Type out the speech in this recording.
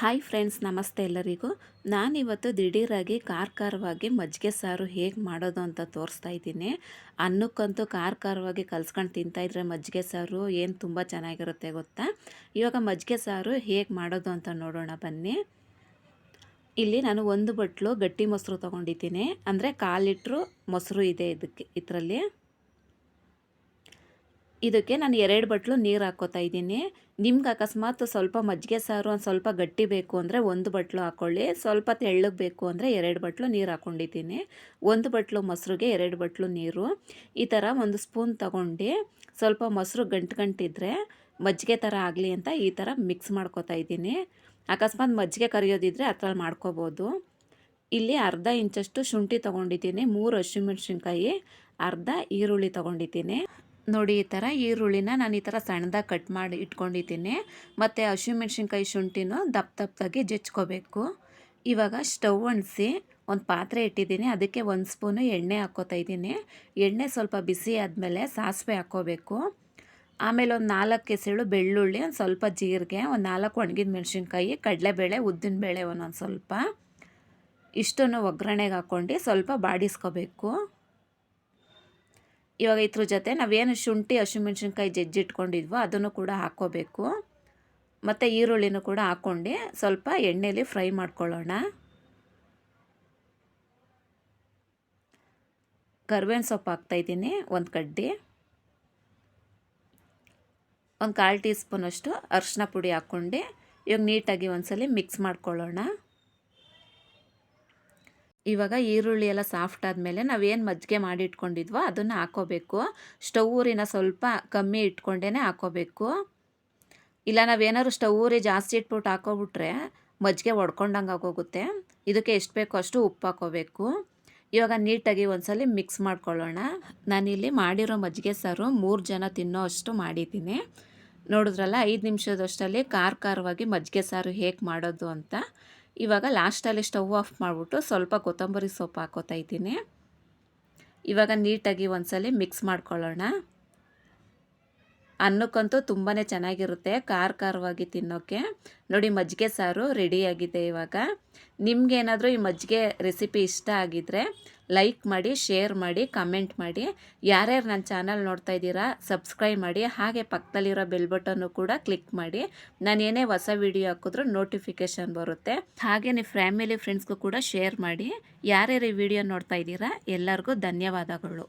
Hi friends ನಮಸ್ತೆ ಎಲ್ಲರಿಗೂ. ನಾನಿವತ್ತು ದಿಢೀರಾಗಿ ಖಾರ ಖಾರವಾಗಿ ಮಜ್ಜಿಗೆ ಸಾರು ಹೇಗೆ ಮಾಡೋದು ಅಂತ ತೋರಿಸ್ತಾ ಇದ್ದೀನಿ. ಅನ್ನಕ್ಕಂತೂ ಖಾರ ಖಾರವಾಗಿ ಕಲ್ಸ್ಕೊಂಡು ತಿಂತಾಯಿದ್ರೆ ಮಜ್ಜಿಗೆ ಸಾರು ಏನು ತುಂಬ ಚೆನ್ನಾಗಿರುತ್ತೆ ಗೊತ್ತಾ? ಇವಾಗ ಮಜ್ಜಿಗೆ ಸಾರು ಹೇಗೆ ಮಾಡೋದು ಅಂತ ನೋಡೋಣ ಬನ್ನಿ. ಇಲ್ಲಿ ನಾನು ಒಂದು ಬಟ್ಲು ಗಟ್ಟಿ ಮೊಸರು ತೊಗೊಂಡಿದ್ದೀನಿ. ಅಂದರೆ ಕಾಲು ಲೀಟ್ರು ಮೊಸರು ಇದೆ ಇದಕ್ಕೆ, ಇದರಲ್ಲಿ. ಇದಕ್ಕೆ ನಾನು ಎರಡು ಬಟ್ಲು ನೀರು ಹಾಕ್ಕೋತಾ ಇದ್ದೀನಿ. ನಿಮ್ಗೆ ಅಕಸ್ಮಾತ್ ಸ್ವಲ್ಪ ಮಜ್ಜಿಗೆ ಸಾರು ಒಂದು ಸ್ವಲ್ಪ ಗಟ್ಟಿ ಬೇಕು ಅಂದರೆ ಒಂದು ಬಟ್ಲು ಹಾಕ್ಕೊಳ್ಳಿ ಸ್ವಲ್ಪ ತೆಳ್ಳಗೆ ಬೇಕು ಅಂದರೆ ಎರಡು ಬಟ್ಲು ನೀರು ಹಾಕ್ಕೊಂಡಿದ್ದೀನಿ ಒಂದು ಬಟ್ಲು ಮೊಸರಿಗೆ, ಎರಡು ಬಟ್ಲು ನೀರು. ಈ ಥರ ಒಂದು ಸ್ಪೂನ್ ತಗೊಂಡು ಸ್ವಲ್ಪ ಮೊಸರು ಗಂಟು ಗಂಟಿದ್ರೆ ಮಜ್ಜಿಗೆ ಥರ ಆಗಲಿ ಅಂತ ಈ ಥರ ಮಿಕ್ಸ್ ಮಾಡ್ಕೋತಾ ಇದ್ದೀನಿ. ಅಕಸ್ಮಾತ್ ಮಜ್ಜಿಗೆ ಕರಿಯೋದಿದ್ರೆ ಅದ್ರಲ್ಲಿ ಮಾಡ್ಕೋಬೋದು. ಇಲ್ಲಿ ಅರ್ಧ ಇಂಚಷ್ಟು ಶುಂಠಿ ತೊಗೊಂಡಿದ್ದೀನಿ. ಮೂರು ಹಸಿಮೆಣ್ಸಿನ್ಕಾಯಿ, ಅರ್ಧ ಈರುಳ್ಳಿ ತೊಗೊಂಡಿದ್ದೀನಿ. ನೋಡಿ ಈ ಥರ ಈರುಳ್ಳಿನ ನಾನು ಈ ಥರ ಸಣ್ಣದಾಗಿ ಕಟ್ ಮಾಡಿ ಇಟ್ಕೊಂಡಿದ್ದೀನಿ. ಮತ್ತು ಹಸಿಮೆಣ್ಸಿನ್ಕಾಯಿ ಶುಂಠಿನೂ ದಪ್ಪ ದಪ್ಪದಾಗಿ ಜಚ್ಕೋಬೇಕು ಇವಾಗ ಸ್ಟವ್ ಒಣಸಿ ಒಂದು ಪಾತ್ರೆ ಇಟ್ಟಿದ್ದೀನಿ. ಅದಕ್ಕೆ ಒಂದು ಸ್ಪೂನು ಎಣ್ಣೆ ಹಾಕ್ಕೋತಾ ಇದ್ದೀನಿ. ಎಣ್ಣೆ ಸ್ವಲ್ಪ ಬಿಸಿ ಆದಮೇಲೆ ಸಾಸಿವೆ ಹಾಕ್ಕೋಬೇಕು. ಆಮೇಲೆ ಒಂದು ನಾಲ್ಕು ಕೆಸಳು ಬೆಳ್ಳುಳ್ಳಿ, ಒಂದು ಸ್ವಲ್ಪ ಜೀರಿಗೆ, ಒಂದು ನಾಲ್ಕು ಒಣಗಿದ ಮೆಣಸಿನ್ಕಾಯಿ, ಕಡಲೆಬೇಳೆ ಉದ್ದಿನಬೇಳೆ ಒಂದೊಂದು ಸ್ವಲ್ಪ. ಇಷ್ಟನ್ನು ಒಗ್ಗರಣೆಗೆ ಹಾಕ್ಕೊಂಡು ಸ್ವಲ್ಪ ಬಾಡಿಸ್ಕೋಬೇಕು. ಇವಾಗ ಇದ್ರ ಜೊತೆ ನಾವೇನು ಶುಂಠಿ ಹಸಿಮೆಣ್ಸಿನ್ಕಾಯಿ ಜಜ್ಜಿಟ್ಕೊಂಡಿದ್ವೋ ಅದನ್ನು ಕೂಡ ಹಾಕ್ಕೋಬೇಕು. ಮತ್ತು ಈರುಳ್ಳಿನೂ ಕೂಡ ಹಾಕ್ಕೊಂಡು ಸ್ವಲ್ಪ ಎಣ್ಣೆಯಲ್ಲಿ ಫ್ರೈ ಮಾಡ್ಕೊಳ್ಳೋಣ. ಕರ್ಬೇವಿನ ಸೊಪ್ಪು ಹಾಕ್ತಾಯಿದ್ದೀನಿ ಒಂದು ಕಡ್ಡಿ. ಒಂದು ಕಾಲು ಟೀ ಸ್ಪೂನಷ್ಟು ಅರಿಶಿನ ಪುಡಿ ಹಾಕ್ಕೊಂಡು ಇವಾಗ ನೀಟಾಗಿ ಒಂದ್ಸಲಿ ಮಿಕ್ಸ್ ಮಾಡ್ಕೊಳ್ಳೋಣ. ಇವಾಗ ಈರುಳ್ಳಿ ಎಲ್ಲ ಸಾಫ್ಟ್ ಆದಮೇಲೆ ನಾವೇನು ಮಜ್ಜಿಗೆ ಮಾಡಿ ಇಟ್ಕೊಂಡಿದ್ವೋ ಅದನ್ನು ಹಾಕೋಬೇಕು. ಸ್ಟವ್ ಊರಿನ ಸ್ವಲ್ಪ ಕಮ್ಮಿ ಇಟ್ಕೊಂಡೇ ಹಾಕೋಬೇಕು. ಇಲ್ಲ ನಾವೇನಾದ್ರು ಸ್ಟವ್ ಊರಿ ಜಾಸ್ತಿ ಇಟ್ಬಿಟ್ಟು ಹಾಕೋಬಿಟ್ರೆ ಮಜ್ಜಿಗೆ ಒಡ್ಕೊಂಡಂಗೆ ಆಗೋಗುತ್ತೆ. ಇದಕ್ಕೆ ಎಷ್ಟು ಬೇಕೋ ಅಷ್ಟು ಉಪ್ಪು ಹಾಕೋಬೇಕು. ಇವಾಗ ನೀಟಾಗಿ ಒಂದ್ಸಲಿ ಮಿಕ್ಸ್ ಮಾಡ್ಕೊಳ್ಳೋಣ. ನಾನಿಲ್ಲಿ ಮಾಡಿರೋ ಮಜ್ಜಿಗೆ ಸಾರು ಮೂರು ಜನ ತಿನ್ನೋ ಅಷ್ಟು ಮಾಡಿದ್ದೀನಿ. ನೋಡಿದ್ರಲ್ಲ, ಐದು ನಿಮಿಷದಷ್ಟಲ್ಲಿ ಖಾರ ಖಾರವಾಗಿ ಮಜ್ಜಿಗೆ ಸಾರು ಹೇಗೆ ಮಾಡೋದು ಅಂತ. ಇವಾಗ ಲಾಸ್ಟಲ್ಲಿ ಸ್ಟವ್ ಆಫ್ ಮಾಡಿಬಿಟ್ಟು ಸ್ವಲ್ಪ ಕೊತ್ತಂಬರಿ ಸೊಪ್ಪು ಹಾಕೋತಾ ಇದ್ದೀನಿ. ಇವಾಗ ನೀಟಾಗಿ ಒಂದ್ಸಲ ಮಿಕ್ಸ್ ಮಾಡ್ಕೊಳ್ಳೋಣ. ಅನ್ನಕ್ಕಂತೂ ತುಂಬಾ ಚೆನ್ನಾಗಿರುತ್ತೆ ಖಾರ ಖಾರವಾಗಿ ತಿನ್ನೋಕ್ಕೆ ನೋಡಿ, ಮಜ್ಜಿಗೆ ಸಾರು ರೆಡಿಯಾಗಿದೆ ಇವಾಗ. ನಿಮಗೇನಾದರೂ ಈ ಮಜ್ಜಿಗೆ ರೆಸಿಪಿ ಇಷ್ಟ ಆಗಿದ್ದರೆ ಲೈಕ್ ಮಾಡಿ ಶೇರ್ ಮಾಡಿ ಕಮೆಂಟ್ ಮಾಡಿ. ಯಾರ್ಯಾರು ನನ್ನ ಚಾನಲ್ ನೋಡ್ತಾ ಇದ್ದೀರಾ ಸಬ್ಸ್ಕ್ರೈಬ್ ಮಾಡಿ. ಹಾಗೆ ಪಕ್ಕದಲ್ಲಿರೋ ಬೆಲ್ ಬಟನ್ನು ಕೂಡ ಕ್ಲಿಕ್ ಮಾಡಿ. ನಾನು ಏನೇ ಹೊಸ ವಿಡಿಯೋ ಹಾಕಿದ್ರೂ ನೋಟಿಫಿಕೇಷನ್ ಬರುತ್ತೆ. ಹಾಗೆ ನೀವು ಫ್ಯಾಮಿಲಿ ಫ್ರೆಂಡ್ಸ್ಗೂ ಕೂಡ ಶೇರ್ ಮಾಡಿ. ಯಾರ್ಯಾರು ಈ ವಿಡಿಯೋ ನೋಡ್ತಾ ಇದ್ದೀರಾ, ಎಲ್ಲರಿಗೂ ಧನ್ಯವಾದಗಳು.